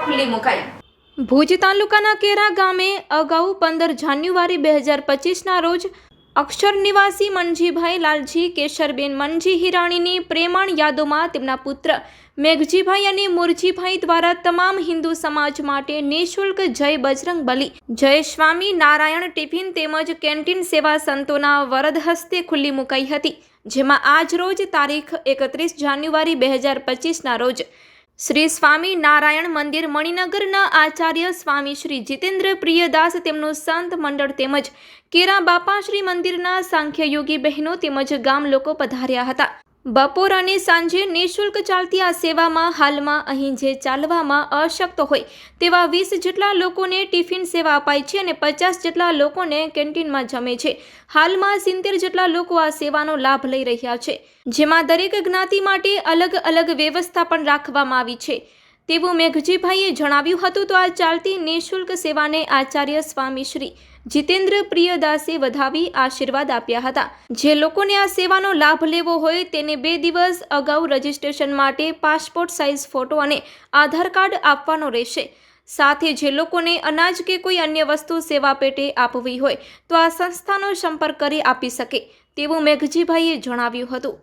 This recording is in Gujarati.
ખુલ્લી મુકાઈ. ભુજ તાલુકાના કેરા ગામે અગાઉ પંદર જાન્યુઆરી બે હજાર પચીસના રોજ અક્ષર નિવાસી મનજીભાઈ લાલજી, કેશરબેન મનજી હિરાણીની પ્રેમાણ યાદોમાં તેમના પુત્ર મેઘજીભાઈ અને મુરજીભાઈ દ્વારા તમામ હિન્દુ સમાજ માટે નિઃશુલ્ક જય બજરંગ બલી, જય સ્વામી નારાયણ ટિફિન તેમજ કેન્ટીન સેવા સંતોના વરદ હસ્તે ખુલ્લી મુકાઈ હતી, જેમાં આજ રોજ તારીખ એકત્રીસ જાન્યુઆરી બે હજાર પચીસના રોજ શ્રી સ્વામી નારાયણ મંદિર મણિનગરના આચાર્ય સ્વામી શ્રી જીતેન્દ્ર પ્રિયદાસ તેમનું સંત મંડળ તેમજ કેરા બાપા શ્રી મંદિરના સાંખ્યયોગી બહેનો તેમજ ગામ લોકો પધાર્યા હતા. બપોર અને સાંજે નિઃશુલ્ક ચાલતી આ સેવામાં હાલમાં અહીં જે ચાલવામાં અશક્ત હોય તેવા વીસ જેટલા લોકોને ટિફિન સેવા અપાય છે અને પચાસ જેટલા લોકોને કેન્ટીનમાં જમે છે. હાલમાં સિત્તેર જેટલા લોકો આ સેવાનો લાભ લઈ રહ્યા છે, જેમાં દરેક જ્ઞાતિ માટે અલગ અલગ વ્યવસ્થા પણ રાખવામાં આવી છે. તેવું મેઘજીભાઈએ જણાવ્યું હતું તો આ ચાલતી નિઃશુલ્ક સેવાને આચાર્ય સ્વામી શ્રી જીતેન્દ્ર પ્રિયદાસે વધાવી આશીર્વાદ આપ્યા હતા. જે લોકોને આ સેવાનો લાભ લેવો હોય તેને બે દિવસ અગાઉ રજીસ્ટ્રેશન માટે પાસપોર્ટ સાઇઝ ફોટો અને આધાર કાર્ડ આપવાનો રહેશે. સાથે જે લોકોને અનાજ કે કોઈ અન્ય વસ્તુ સેવા પેટે આપવી હોય તો આ સંસ્થાનો સંપર્ક કરી આપી શકે તેવું મેઘજીભાઈએ જણાવ્યું હતું.